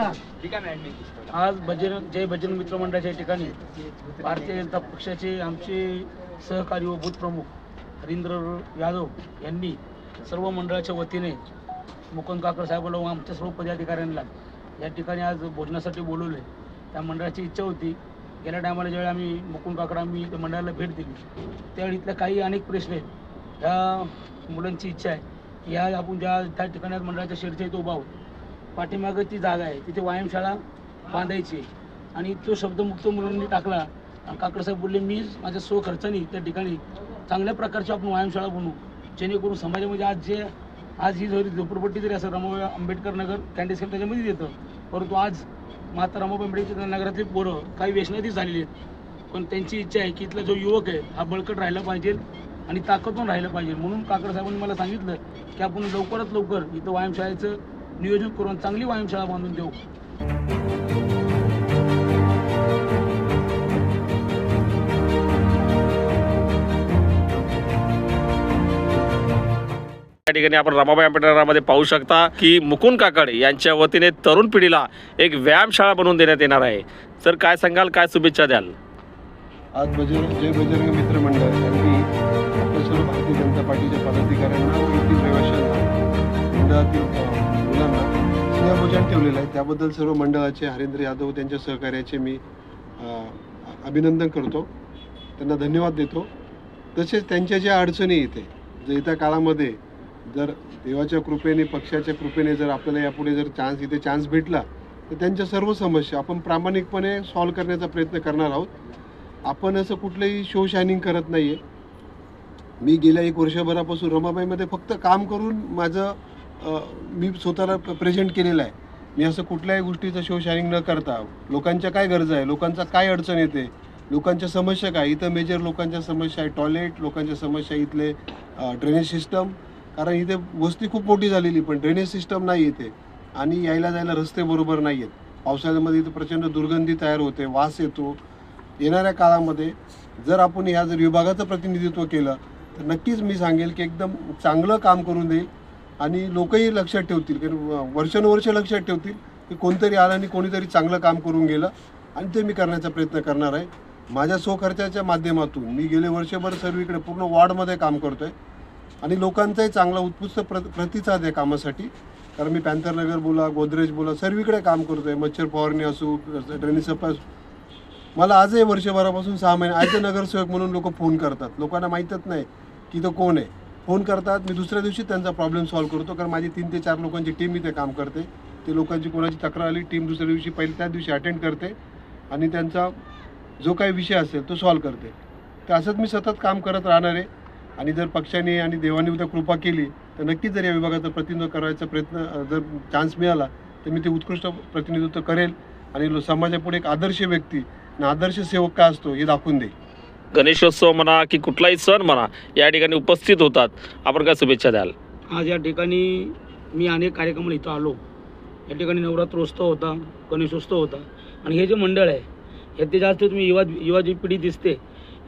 आज बजरंग जय बजरंग मित्र मंडळाच्या ठिकाणी. भारतीय जनता पक्षाचे आमचे सहकारी व बूथप्रमुख हरिंद्र यादव यांनी सर्व मंडळाच्या वतीने मुकुंद काकर साहेबांना व आमच्या सर्व पदाधिकाऱ्यांना या ठिकाणी आज भोजनासाठी बोलवले. त्या मंडळाची इच्छा होती. गेल्या टायमाला ज्यावेळी आम्ही मुकुंद काकर आम्ही त्या मंडळाला भेट दिली. त्यावेळी इथल्या काही अनेक प्रश्न आहेत. ह्या मुलांची इच्छा आहे की ह्या आपण ज्या त्या ठिकाणी आज मंडळाच्या शेडच्या इथं उभा आहोत पाठीमागं ती जागा आहे. तिथे व्यायामशाळा बांधायची आणि तो शब्दमुक्त मुलांनी टाकला. आणि काकडसाहेब बोलले मी माझ्या स्व खर्चानी त्या ठिकाणी चांगल्या प्रकारची आपण व्यायामशाळा बनवू. जेणेकरून समाजामध्ये आज जे आज ही जरी झोपडपट्टी जरी असं रमाबाई आंबेडकर नगर कॅन्डिसेल त्याच्यामध्ये येतं. परंतु आज माता रमाबाई आंबेडकर नगरातली पोरं काही व्यसनाधीश झालेली आहेत. पण त्यांची इच्छा आहे की इथला जो युवक आहे हा बळकट राहिला पाहिजे आणि ताकदून राहिलं पाहिजे. म्हणून काकड साहेबांनी मला सांगितलं की आपण लवकरात लवकर इथं व्यायामशाळेचं नियोजन करून चांगली व्यायामशाळा बांधून देऊ. या ठिकाणी आपण रमाबाई आंबेडकरामध्ये पाहू शकता की मुकुंद काकडे यांच्या वतीने तरुण पिढीला एक व्यायामशाळा बनवून देण्यात येणार आहे. तर काय सांगाल काय शुभेच्छा द्याल? आज बजरंग जय बजरंग मित्र मंडळ यांनी आपल्या सर्व भारतीय जनता पार्टीच्या पदाधिकाऱ्यांना व येथील रहिवाशांना मंडळातील मुलांना स्नेहभोजन ठेवलेलं आहे. त्याबद्दल सर्व मंडळाचे हरेंद्र यादव त्यांच्या सहकार्याचे मी अभिनंदन करतो. त्यांना धन्यवाद देतो. तसेच त्यांच्या ज्या अडचणी येते जर येत्या काळामध्ये जर देवाच्या कृपेने पक्षाच्या कृपेने जर आपल्याला यापुढे जर चान्स इथे चान्स भेटला तर त्यांच्या सर्व समस्या आपण प्रामाणिकपणे सॉल्व्ह करण्याचा प्रयत्न करणार आहोत. आपण असं कुठलंही शो शायनिंग करत नाही आहे मी गेल्या एक वर्षभरापासून रमाबाईमध्ये फक्त काम करून माझं मी स्वतःला प्रेझेंट केलेलं आहे. मी असं कुठल्याही गोष्टीचं शो शायनिंग न करता लोकांच्या काय गरजा आहे लोकांचा काय अडचण येते लोकांच्या समस्या काय? इथं मेजर लोकांच्या समस्या आहे टॉयलेट लोकांच्या समस्या इथले ड्रेनेज सिस्टम कारण इथे वस्ती खूप मोठी झालेली पण ड्रेनेज सिस्टम नाही इथे. आणि यायला जायला रस्ते बरोबर नाही आहेत. पावसाळ्यामध्ये इथं प्रचंड दुर्गंधी तयार होते वास येतो. येणाऱ्या काळामध्ये जर आपण ह्या जर विभागाचं प्रतिनिधित्व केलं तर नक्कीच मी सांगेल की एकदम चांगलं काम करून देईल. आणि लोकही लक्षात ठेवतील कारण वर्षानुवर्ष लक्षात ठेवतील की कोणतरी आलं आणि कोणीतरी चांगलं काम करून गेलं आणि ते मी करण्याचा प्रयत्न करणार आहे. माझ्या स्वखर्चाच्या माध्यमातून मी गेले वर्षभर सर्वीकडे पूर्ण वॉर्डमध्ये काम करतो आहे आणि लोकांचाही चांगला उत्कृष्ट प्र प्रतिसाद आहे कामासाठी. कारण मी पॅन्थरनगर बोला गोदरेज बोला सर्वीकडे काम करतो आहे मच्छर फवारणी असू ड्रेनेज सफाई असू. मला आजही वर्षभरापासून सहा महिने आज नगरसेवक म्हणून लोक फोन करतात. लोकांना माहीतच नाही की तो कोण आहे. फोन करतात मी दुसऱ्या दिवशी त्यांचा प्रॉब्लेम सॉल्व्ह करतो कारण माझी तीन ते चार लोकांची टीम इथे काम करते. ते लोकांची कोणाची तक्रार आली टीम दुसऱ्या दिवशी पहिले त्याच दिवशी अटेंड करते आणि त्यांचा जो काही विषय असेल तो सॉल्व्ह करते. तर असंच मी सतत काम करत राहणार आहे. आणि जर पक्षाने आणि देवाने उद्या कृपा केली तर नक्कीच जर या विभागाचं प्रतिनिधित्व करायचा प्रयत्न जर चान्स मिळाला तर मी ते उत्कृष्ट प्रतिनिधित्व करेल. आणि लो- समाजापुढे एक आदर्श व्यक्ती आणि आदर्श सेवक काय असतो हे दाखवून देईल. गणेशोत्सव म्हणा की कुठलाही सण म्हणा या ठिकाणी उपस्थित होतात. आपण काय शुभेच्छा द्याल? आज या ठिकाणी मी अनेक कार्यक्रमाला इथं आलो. या ठिकाणी नवरात्रोत्सव होता गणेशोत्सव होता. आणि हे जे मंडळ आहे यात जास्त तुम्ही युवा युवा जी पिढी दिसते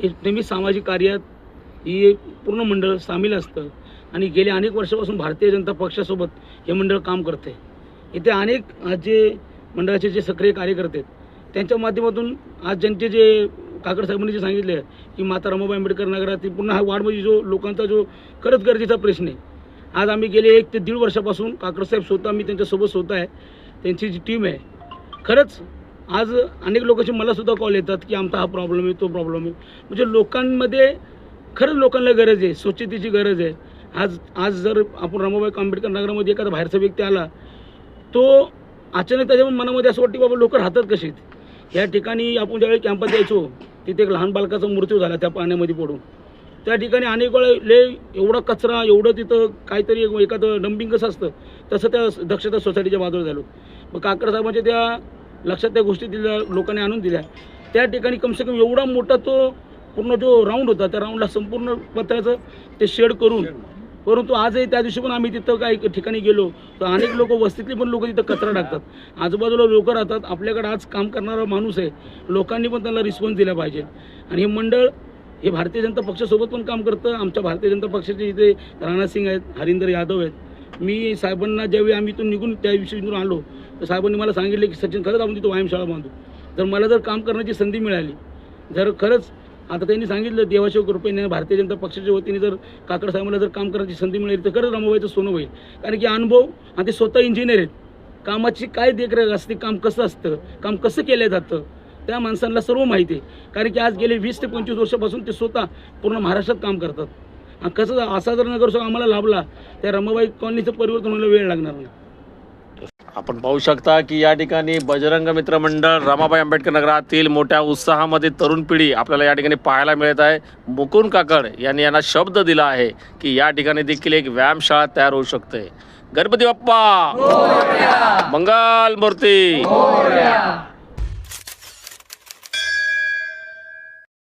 हे नेहमी सामाजिक कार्यात ही पूर्ण मंडळ सामील असतं. आणि गेले अनेक वर्षापासून भारतीय जनता पक्षासोबत हे मंडळ काम करते. इथे अनेक जे मंडळाचे जे सक्रिय कार्यकर्ते आहेत त्यांच्या माध्यमातून आज ज्यांचे जे काकड साहेबांनी जे सांगितले की माता रमाबाई आंबेडकर नगरात पुन्हा हा वार्डमध्ये म्हणजे जो लोकांचा जो खरंच गरजेचा प्रश्न आहे. आज आम्ही गेले एक ते दीड वर्षापासून काकडसाहेब स्वतः मी त्यांच्यासोबत स्वतः आहे. त्यांची जी टीम आहे. खरंच आज अनेक लोकांचे मलासुद्धा कॉल येतात की आमचा हा प्रॉब्लेम आहे तो प्रॉब्लेम आहे. म्हणजे लोकांमध्ये खरंच लोकांना गरज आहे स्वच्छतेची गरज आहे. आज आज जर आपण रमाबाई आंबेडकर नगरामध्ये एखादा बाहेरचा व्यक्ती आला तो अचानक त्याच्या मनामध्ये असं वाटते बाबा बाबा लोक राहतात कसे? या ठिकाणी आपण ज्यावेळी कॅम्पात यायचो तिथे एक लहान बालकाचा मृत्यू झाला त्या पाण्यामध्ये पडून. त्या ठिकाणी अनेक वेळा लय एवढा कचरा एवढं तिथं काहीतरी एखादं डम्पिंग कसं असतं तसं त्या दक्षता सोसायटीच्या बाजूला झालो. मग काकरसाहेबांच्या त्या लक्षात त्या गोष्टी दिल्या लोकांनी आणून दिल्या. त्या ठिकाणी कमसे कम एवढा मोठा तो पूर्ण जो राऊंड होता त्या राऊंडला संपूर्ण पत्र्याचं ते शेड करून परंतु आजही त्या दिवशी पण आम्ही तिथं काही ठिकाणी गेलो तर अनेक लोक वस्तीतली पण लोक तिथं कचरा टाकतात. आजूबाजूला लोक राहतात. आपल्याकडे आज काम करणारा माणूस आहे. लोकांनी पण त्यांना रिस्पॉन्स दिला पाहिजे. आणि हे मंडळ हे भारतीय जनता पक्षासोबत पण काम करतं. आमच्या भारतीय जनता पक्षाचे इथे राणा सिंग आहेत हरिंदर यादव आहेत. मी साहेबांना ज्यावेळी आम्ही इथून निघून त्या निघून आलो तर साहेबांनी मला सांगितले की सचिन खरंच आपण तिथं व्यायामशाळा बांधू. जर मला जर काम करण्याची संधी मिळाली जर खरंच आता त्यांनी सांगितलं देवाशिव कृपेने भारतीय जनता पक्षाच्या वतीने जर काकड साहेबांना जर काम करायची संधी मिळाली तर खरंच रमाबाईचं सोनं होईल. कारण की अनुभव आणि ते स्वतः इंजिनियर आहेत. कामाची काय देखरेख असते काम कसं असतं काम कसं केलं जातं त्या माणसांना सर्व माहिती आहे. कारण की आज गेले वीस ते पंचवीस वर्षापासून ते स्वतः पूर्ण महाराष्ट्रात काम करतात. आणि कसं असा जर नगरसेवक आम्हाला लाभला त्या रमाबाई कॉलनीचं परिवर्तन होण्याला वेळ लागणार नाही. आपण पाहू शकता की या ठिकाणी बजरंग मित्र मंडळ रमाबाई आंबेडकर नगरातील मोठ्या उत्साहामध्ये तरुण पिढी आपल्याला या ठिकाणी पाहायला मिळत आहे. मुकुंद काकड यांनी यांना शब्द दिला आहे की या ठिकाणी देखील एक व्यायामशाळा तयार होऊ शकते. गणपती बाप्पा! मंगल मूर्ती!